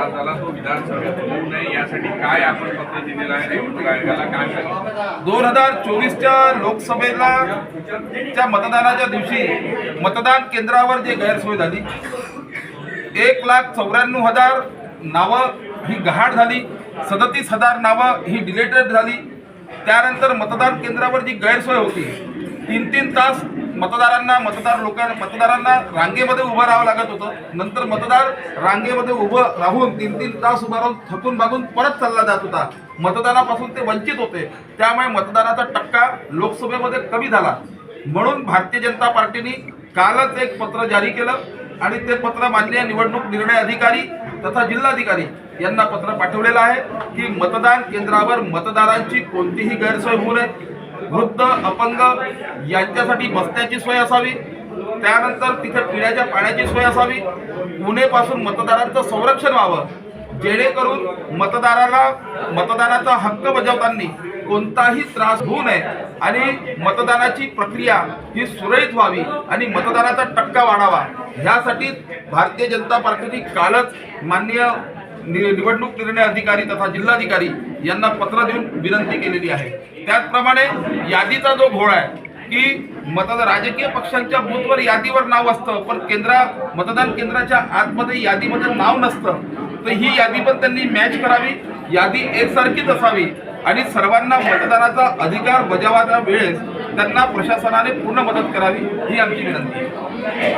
त्रास झाला तो विधानसभेत होऊ नये यासाठी काय आपण पत्र दिलेलं आहे निवडणूक आयोगाला काय दोन हजार चोवीसच्या लोकसभेला च्या मतदानाच्या दिवशी मतदान केंद्रावर जे गैरसोय झाली एक लाख चौऱ्याण्णव हजार नावं ही गहाड झाली सदतीस हजार नावं ही डिलेटेड झाली. त्यानंतर मतदान केंद्रावर जी गैरसोय होती तीन तीन तास मतदारांना मतदार लोकांना मतदारांना रांगेमध्ये उभं राहावं लागत होतं. नंतर मतदार रांगेमध्ये उभं राहून तीन तीन तास उभं राहून थकून भागून परत चालला जात होता. मतदानापासून ते वंचित होते. त्यामुळे मतदानाचा टक्का लोकसभेमध्ये कमी झाला. म्हणून भारतीय जनता पार्टीने कालच एक पत्र जारी केलं आणि ते पत्र माननीय निवडणूक निर्णय अधिकारी तथा जिल्हाधिकारी यांना पत्र पाठवलेलं आहे की मतदान केंद्रावर मतदारांची कोणतीही गैरसोय होऊ नये. वृद्ध अपंग यांच्यासाठी बसण्याची सोय असावी. त्यानंतर तिथे पिण्याच्या पाण्याची सोय असावी. उन्हेपासून मतदारांचं संरक्षण व्हावं. जेणेकरून मतदाराला मतदानाचा हक्क बजावताना कोणताही त्रास होऊ नये आणि मतदानाची प्रक्रिया ही सुरळीत व्हावी आणि मतदानाचा टक्का वाढावा. ह्यासाठी भारतीय जनता पार्टीने कालच माननीय निवडणूक निर्णय अधिकारी तथा जिल्हाधिकारी यांना पत्र देऊन विनंती केलेली आहे. त्याचप्रमाणे यादीचा जो घोळ आहे की मतदार राजकीय पक्षांच्या बूथवर यादीवर नाव असतं पण केंद्रा मतदान केंद्राच्या आतमध्ये यादीमध्ये नाव नसतं तर ही यादी पण त्यांनी मॅच करावी यादी एकसारखीच असावी आणि सर्वांना मतदानाचा अधिकार बजावाच्या वेळेस त्यांना प्रशासनाने पूर्ण मदत करावी ही आमची विनंती आहे.